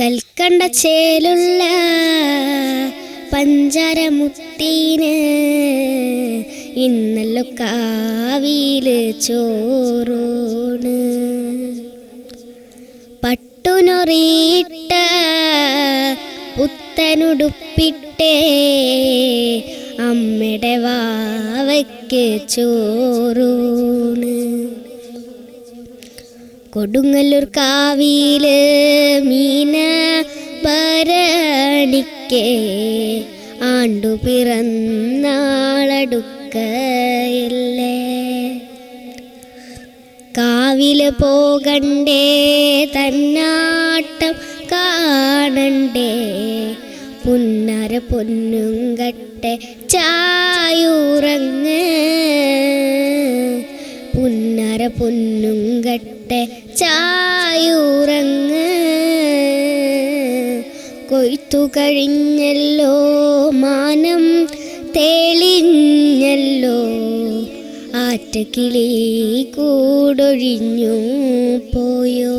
കൽക്കണ്ട ചേലുള്ള പഞ്ചരമുത്തീന് ഇന്നല്ലോ കാവിയിൽ ചോറോണ്. പട്ടുനൊറിയിട്ട പുത്തനുടുപ്പിട്ടേ അമ്മയുടെ വാവയ്ക്ക് ചോറൂണ്. കൊടുങ്ങല്ലൂർ കാവിയിൽ മീന ഭരണിക്കേ ആണ്ടു പിറന്നാളടുക്കയല്ലേ. കാവിൽ പോകണ്ടേ തന്നാട്ടം കാണണ്ടേ പുന്നര പൊന്നും കട്ടെ ചായൂറങ്ങ്. പുന്നര പൊന്നും കട്ടെ ചായൂറങ്ങ്. കൊയ്ത്തു കഴിഞ്ഞല്ലോ മാനം തെളിഞ്ഞല്ലോ ആറ്റക്കിളി കൂടൊഴിഞ്ഞു പോയോ.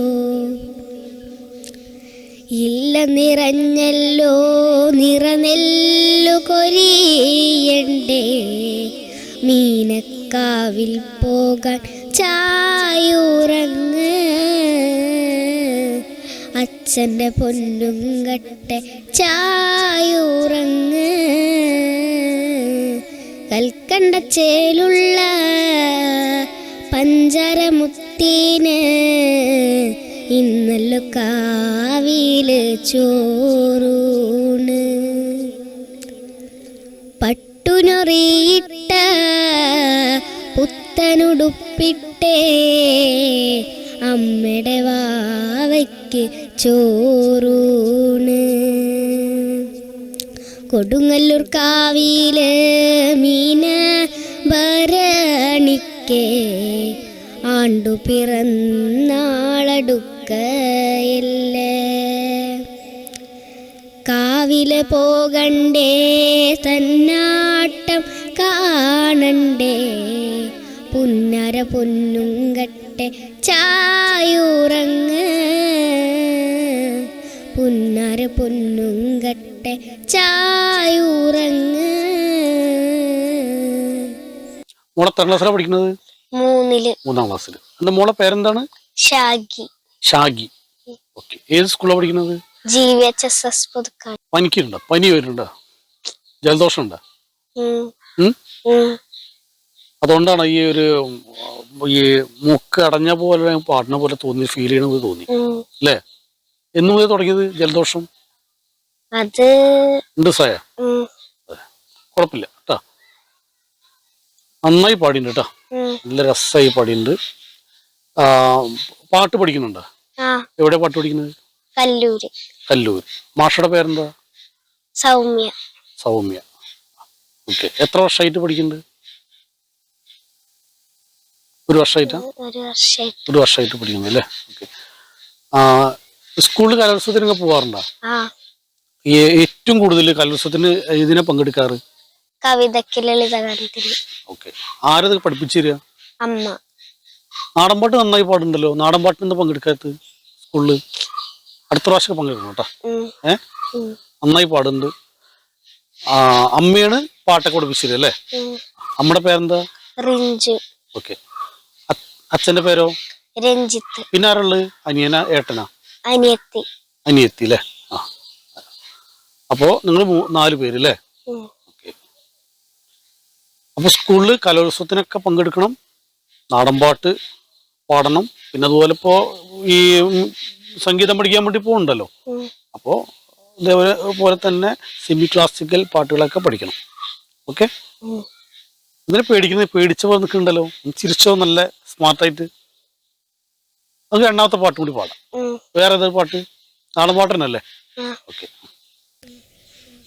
ഇല്ല നിറഞ്ഞല്ലോ നിറനെല്ലു കൊരിയണ്ടേ. മീനക്കാവിൽ പോകാൻ ചായൂറങ്ങ് അച്ഛന്റെ പൊന്നും കട്ടെ ചായൂറങ്ങ് കൽക്കണ്ട ചേലുള്ള പഞ്ചരമുത്തീന് ഇന്നല്ലോ കാവിയിൽ ചോറൂണ്. പട്ടുനൊറിയിട്ട പുത്തനുടുപ്പിട്ടേ അമ്മയുടെ വാവയ്ക്ക് ചോറൂണ്. കൊടുങ്ങല്ലൂർ കാവിയിൽ മീന ഭരണിക്കേ. ആണ്ടു പിറന്നാളടുക്കയല്ലേ. കാവിൽ പോകണ്ടേ തന്നാട്ടം കാണണ്ടേ. പുന്നര പൊന്നും കട്ടെ ചായൂറങ്ങ്. പുന്നറ് പൊന്നുങ്കട്ടെ ചായൂറങ്ങ്. മോളെ എത്ര ക്ലാസ്സിലാണ് പഠിക്കുന്നത്? മൂന്നിൽ. മൂന്നാം ക്ലാസ്സിൽ എന്റെ മോളെ പേരെന്താണ്? ഷാഗി. ഷാഗി. ഓക്കെ. ഏത് സ്കൂളാണ് പഠിക്കുന്നത്? G V H S S പുതുക്കാൻ. പനിക്കുന്നുണ്ടോ പനി വരുന്നുണ്ടോ? ജലദോഷം ഉണ്ടോ? അതുകൊണ്ടാണ് ഈ ഒരു ഈ മൂക്ക് അടഞ്ഞ പോലെ പാടുന്ന പോലെ തോന്നി ഫീൽ ചെയ്യണത് തോന്നി. അല്ലേ? എന്നു മുതൽ തുടങ്ങിയത് ജലദോഷം? അത് ഉണ്ട് സായ കുഴപ്പമില്ല കേട്ടാ. നന്നായി പാടിയുണ്ട് കേട്ടാ. നല്ല രസമായി ആ, പാട്ട് പഠിക്കുന്നുണ്ടോ? എവിടെ പാട്ട് പഠിക്കുന്നത്? കല്ലൂര്. കല്ലൂർ മാഷയുടെ പേരെന്താ? സൗമ്യ. സൗമ്യ. ഓക്കെ. എത്ര വർഷമായിട്ട് പഠിക്കുന്നുണ്ട്? ഒരു വർഷമായിട്ടാ? ഒരു വർഷമായിട്ട്. പഠിക്കുന്നു അല്ലേ? ഓക്കെ സ്കൂളിൽ കലോത്സവത്തിനൊക്കെ പോകാറുണ്ടോ ആ. ഏറ്റവും കൂടുതൽ കലോത്സവത്തിന് ഇതിനെ പങ്കെടുക്കാറ്? കവിതയ്ക്ക് ലളിതഗാനത്തിന്. ഓക്കെ ആരത് പഠിപ്പിച്ചു തരിക അമ്മ. നാടൻപാട്ട് നന്നായി പാടുണ്ടല്ലോ നാടൻപാട്ടിന് എന്താ സ്കൂളിൽ? അടുത്ത പ്രാവശ്യം പങ്കെടുക്കണം കേട്ടോ. ഏ? നന്നായി പാടുന്നുണ്ട്. അമ്മയാണ് പാട്ടൊക്കെ പഠിപ്പിച്ചത് അല്ലേ? അമ്മയുടെ പേരെന്താ? റിഞ്ചു. ഓക്കെ അച്ഛന്റെ പേരോ? രഞ്ജിത്ത്. പിന്നെ ആരുള്ളത് അനിയന ഏട്ടനാ? അനിയത്തി. അനിയത്തി അല്ലേ ആ. അപ്പോ നിങ്ങൾ നാല് പേര് അല്ലേ അപ്പൊ സ്കൂളിൽ കലോത്സവത്തിനൊക്കെ പങ്കെടുക്കണം നാടൻപാട്ട് പാടണം പിന്നെ അതുപോലെ ഇപ്പോ ഈ സംഗീതം പഠിക്കാൻ വേണ്ടി പോകുന്നുണ്ടല്ലോ അപ്പോ ഇതേപോലെ പോലെ തന്നെ സെമി ക്ലാസിക്കൽ പാട്ടുകളൊക്കെ പഠിക്കണം. ഓക്കെ? ഇങ്ങനെ ഇതിനെ പേടിക്കുന്നത് പേടിച്ച പോലെ നിൽക്കുന്നുണ്ടല്ലോ. ചിരിച്ചോ നല്ല സ്മാർട്ടായിട്ട് നമുക്ക് രണ്ടാമത്തെ പാട്ട് കൂടി പാടാം. വേറെ ഏതൊരു പാട്ട്? നാടൻ പാട്ട് തന്നെയല്ലേ ആ. ഓക്കെ.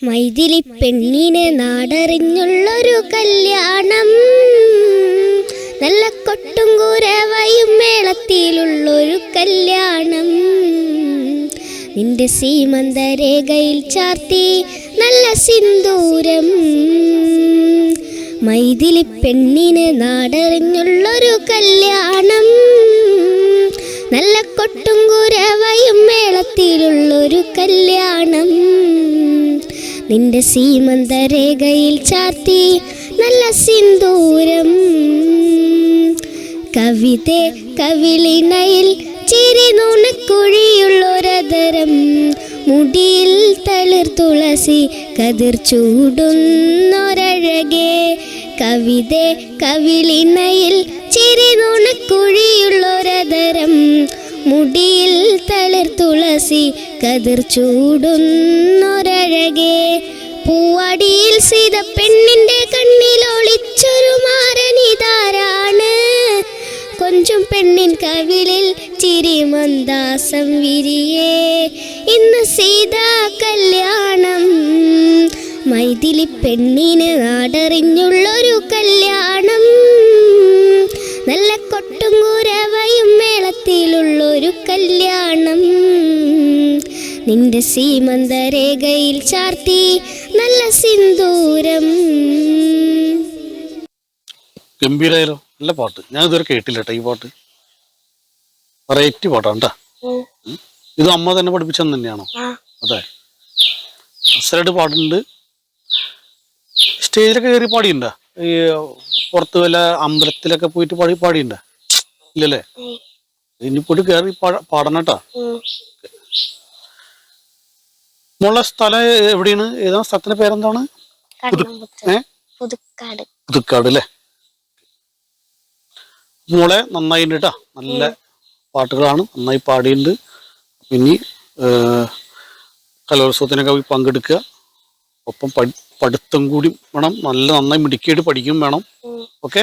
മൈഥിലി പെണ്ണിനെ നാടറിഞ്ഞുള്ളൊരു കല്യാണം. നല്ല കൊട്ടും കൂരവയും മേളത്തിലുള്ളൊരു കല്യാണം. നിന്റെ സീമന്തരേഖയിൽ ചാർത്തി നല്ല സിന്ദൂരം. മൈഥിലി പെണ്ണിന് നാടറിഞ്ഞുള്ളൊരു കല്യാണം. നല്ല കൊട്ടും കുരവയും മേളത്തിലുള്ളൊരു കല്യാണം. നിന്റെ സീമന്തരേഖയിൽ ചാർത്തി നല്ല സിന്ദൂരം. കവിത കവിളിനയിൽ ചിരി നുണക്കുഴിയുള്ളൊരതരം. മുടിയിൽ തളിർ തുളസി കതിർ ചൂടുന്നൊരഴകേ. കവിത കവിളിനയിൽ ചിരി നുണക്കുഴിയുള്ളൊരതരം. മുടിയിൽ തളിർ തുളസി കതിർ ചൂടുന്നൊരഴകേ. പൂവാടിയിൽ സീത പെണ്ണിന്റെ കണ്ണിലൊളിച്ചൊരു മാരനിതാരാണ്. കൊഞ്ചും പെണ്ണിൻ കവിളിൽ ചിരി മന്ദാസം വിരിയേ. ഇന്ന് സീതാ കല്യാണം. മൈഥിലി പെണ്ണിന് നാടറിഞ്ഞുള്ളൊരു കല്യാണം. നല്ല കൊട്ടും കുരവയും മേളത്തിലുള്ളൊരു കല്യാണം. നിന്റെ സീമന്തരേഖയിൽ ചാർത്തി നല്ല സിന്ദൂരം. ഗംഭീരായാലോ നല്ല പാട്ട്. ഞാൻ ഇതുവരെ കേട്ടില്ല കേട്ടോ ഈ പാട്ട്. വെറൈറ്റി പാട്ടാണ് കേട്ടോ ഇത് അമ്മ തന്നെ പഠിപ്പിച്ചെന്ന് തന്നെയാണോ? അതെ. അസലായിട്ട് പാടുന്നുണ്ട്. സ്റ്റേജിലൊക്കെ കയറി പാടിയുണ്ട? ഈ പുറത്ത് വല്ല അമ്പലത്തിലൊക്കെ പോയിട്ട് പാടി പാടിയുണ്ട? ഇല്ലല്ലേ? ഇനി പോയിട്ട് കയറി പാടണം കേട്ടാ മോളെ സ്ഥലം എവിടെയാണ്? ഏതാണ് സ്ഥലത്തിന്റെ പേരെന്താണ്? പുതുക്കാട്. പുതുക്കാട് അല്ലേ മോളെ നന്നായിട്ടുണ്ട് കേട്ടാ നല്ല പാട്ടുകളാണ് നന്നായി പാടിയിട്ടുണ്ട് ഇനി കലോത്സവത്തിനൊക്കെ പോയി പങ്കെടുക്കുക. ഒപ്പം പഠി പഠിത്തം കൂടി വേണം. നല്ല നന്നായി മിടുക്കിയായിട്ട് പഠിക്കും വേണം. ഓക്കെ?